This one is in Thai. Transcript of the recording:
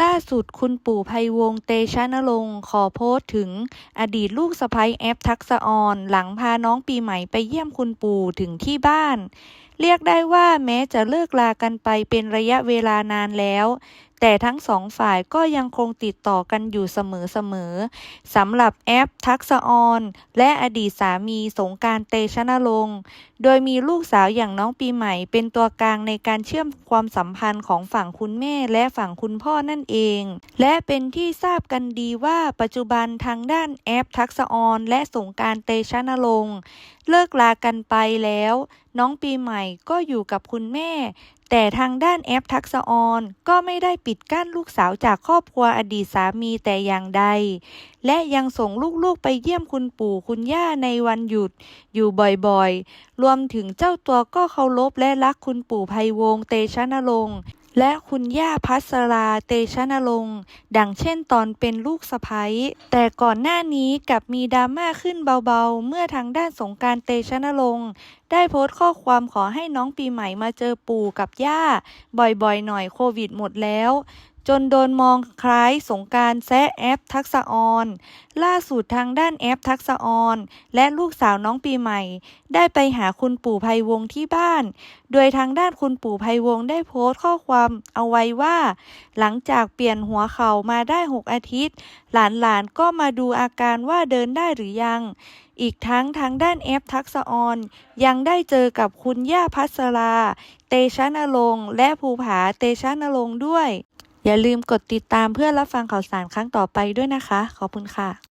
ล่าสุดคุณปู่ไพวงศ์เตชะนรงค์ขอโพสต์ถึงอดีตลูกสะใภ้แอปทักษะออนหลังพาน้องปีใหม่ไปเยี่ยมคุณปู่ถึงที่บ้าน เรียกได้ว่าแม้จะเลิกลากันไปเป็นระยะเวลานานแล้ว แต่ทั้งสองฝ่ายก็ยังคงติดต่อกันอยู่เสมอๆสำหรับแอปทักษออน และอดีตสามีสงกานต์เตชะนรงค์โดยมีลูกสาวอย่างน้องปีใหม่ เป็นตัวกลางในการเชื่อมความสัมพันธ์ของฝั่งคุณแม่และฝั่งคุณพ่อนั่นเอง และเป็นที่ทราบกันดีว่าปัจจุบันทางด้านแอปทักษออน และสงการเตชะนรงค์เลิกลากันไปแล้ว น้องปีใหม่ก็อยู่กับคุณแม่ แต่ทางด้านแอปทักษออนก็ไม่ได้ปิดกั้นลูกสาวจากครอบครัวอดีตสามีแต่อย่างใด และยังส่งลูกๆไปเยี่ยมคุณปู่คุณย่าในวันหยุด อยู่บ่อยๆ รวมถึงเจ้าตัวก็เคารพและรักคุณปู่ไพวงศ์เตชะนรงค์ และคุณย่าพัสราเตชะนรงค์ดังเช่นตอนเป็นลูกสะพ้ยแต่ก่อนหน้านี้กลับมีดราม่าขึ้นเบาๆ เมื่อทางด้านสงการเตชะนรงค์ได้โพสต์ข้อความขอให้น้องปีใหม่มาเจอปู่กับย่า บ่อยๆ หน่อยโควิดหมดแล้ว จนโดนมองคล้ายสงการแซะแอปทักษะออน ล่าสุดทางด้านแอปทักษะออน และลูกสาวน้องปีใหม่ ได้ไปหาคุณปู่ไพวงที่บ้าน โดยทางด้านคุณปู่ไพวงได้โพสต์ข้อความเอาไว้ว่า หลังจากเปลี่ยนหัวเข่ามาได้ 6 อาทิตย์ หลานๆก็มาดูอาการว่าเดินได้หรือยัง อีกทั้งทางด้านแอปทักษะออน ยังได้เจอกับคุณย่าพัสรา เตชะนรงและภูผาเตชะนรงด้วย อย่าลืมกดติดตามเพื่อรับฟังข่าวสารครั้งต่อไปด้วยนะคะ ขอบคุณค่ะ